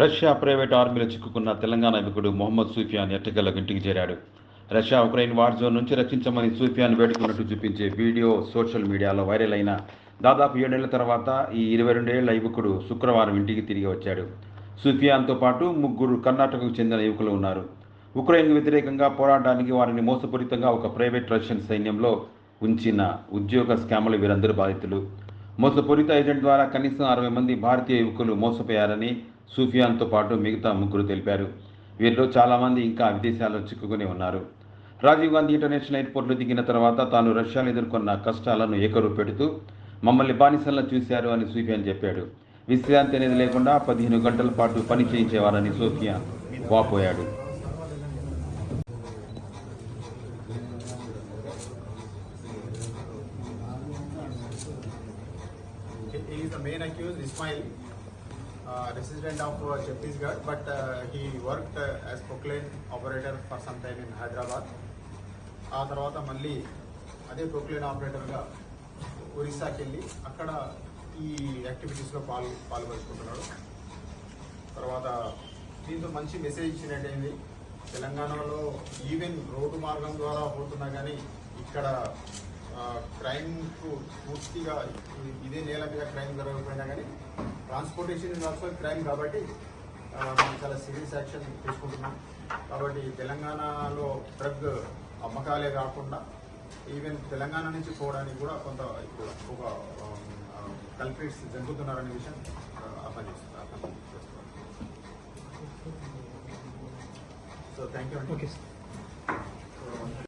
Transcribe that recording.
Russia private ఆర్మీలో చిక్కుకున్న తెలంగాణ యువకుడు మొహమ్మద్ సూఫియాన్ ఎట్టగలకు ఇంటికి చేరాడు. రష్యా ఉక్రెయిన్ వార్ జోన్ నుంచి రక్షించమని సూఫియాన్ వేడుకున్నట్టు చూపించే వీడియో సోషల్ మీడియాలో వైరల్ అయిన దాదాపు ఏడేళ్ళ తర్వాత ఈ ఇరవై రెండేళ్ళ యువకుడు శుక్రవారం ఇంటికి తిరిగి వచ్చాడు. సూఫియాన్తో పాటు ముగ్గురు కర్ణాటకకు చెందిన యువకులు ఉన్నారు. ఉక్రెయిన్కు వ్యతిరేకంగా పోరాడడానికి వారిని మోసపూరితంగా ఒక ప్రైవేట్ రష్యన్ సైన్యంలో ఉంచిన ఉద్యోగ స్కాములు వీరందరూ బాధితులు. మోసపూరిత ఏజెంట్ ద్వారా కనీసం అరవై మంది భారతీయ యువకులు మోసపోయారని సూఫియాన్తో పాటు మిగతా ముగ్గురు తెలిపారు. వీరిలో చాలామంది ఇంకా విదేశాల్లో చిక్కుకుని ఉన్నారు. రాజీవ్ గాంధీ ఇంటర్నేషనల్ ఎయిర్పోర్ట్లో దిగిన తర్వాత తాను రష్యాలో ఎదుర్కొన్న కష్టాలను ఏకరు పెడుతూ మమ్మల్ని బానిసల్లో చూశారు అని సూఫియాన్ చెప్పాడు. విశ్రాంతి అనేది లేకుండా పదిహేను గంటల పాటు పని చేయించేవారని సూఫియాన్ వాపోయాడు. He is the main accused, Ismail, resident of uh, Chhattisgarh, but uh, he worked uh, as proclaim operator for some time in Hyderabad. ఆ తర్వాత మళ్ళీ అదే ప్రొక్లైన్ ఆపరేటర్గా ఒరిస్సాకి వెళ్ళి అక్కడ ఈ యాక్టివిటీస్లో పాల్ పాల్పంచుకుంటున్నాడు తర్వాత దీంతో మంచి మెసేజ్ ఇచ్చినట్టయింది తెలంగాణలో ఈవెన్ రోడ్డు మార్గం ద్వారా పోతున్నా కానీ ఇక్కడ క్రైమ్కు పూర్తిగా ఇదే నేల మీద క్రైమ్ జరగకపోయినా కానీ ట్రాన్స్పోర్టేషన్ ఇస్ ఆల్సో క్రైమ్ కాబట్టి మనం చాలా సీరియస్ యాక్షన్ తీసుకుంటున్నాం. కాబట్టి తెలంగాణలో డ్రగ్ అమ్మకాలే కాకుండా ఈవెన్ తెలంగాణ నుంచి పోవడానికి కూడా కొంత ఇప్పుడు ఒక కల్ప్రిట్స్ జరుగుతున్నారనే విషయం అర్థం చేస్తున్నారు సో థ్యాంక్ యూ అండి. Okay sir